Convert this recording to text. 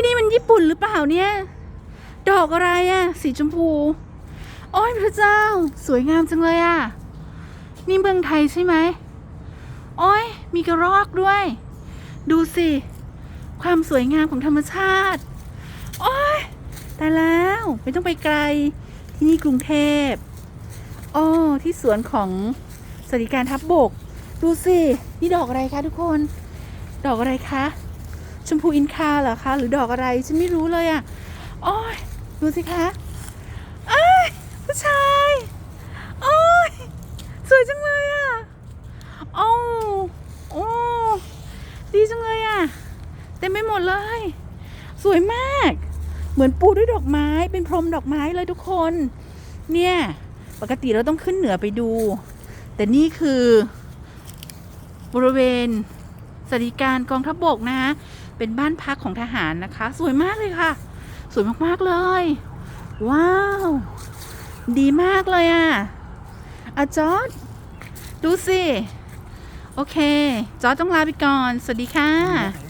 ที่นี่มันญี่ปุ่นหรือเปล่าเนี่ย ดอกอะไรอะสีชมพู โอ้ยพระเจ้า สวยงามจังเลยอะนี่เมืองไทยใช่ไหมโอ้ยมีกระรอกด้วย ดูสิ ความสวยงามของธรรมชาติ โอ้ยตายแล้วไม่ต้องไปไกลที่นี่กรุงเทพโอ้ที่สวนของสวัสดิการทับบก ดูสิ นี่ดอกอะไรคะทุกคน ดอกอะไรคะ ชมพูอินคาเหรอคะ หรือดอกอะไร ฉันไม่รู้เลยอะ่ะโอ้ยดูสิคะเอ้ยผู้ชายโอ้ยสวยจังเลยอะ่ะโอ้โอ้ดีจังเลยอะ่ะเต็มไปหมดเลย สวยมาก เหมือนปูด้วยดอกไม้เป็นพรมดอกไม้เลยทุกคน เนี่ยปกติเราต้องขึ้นเหนือไปดู แต่นี่คือบริเวณ สวัสดิการกองทัพบบกนะคะเป็นบ้านพักของทหารนะคะ สวยมากเลยค่ะ สวยมากๆเลย ว้าว ดีมากเลยอะอะจอร์ดดูสิ โอเค จอร์ดต้องลาไปก่อน สวัสดีค่ะ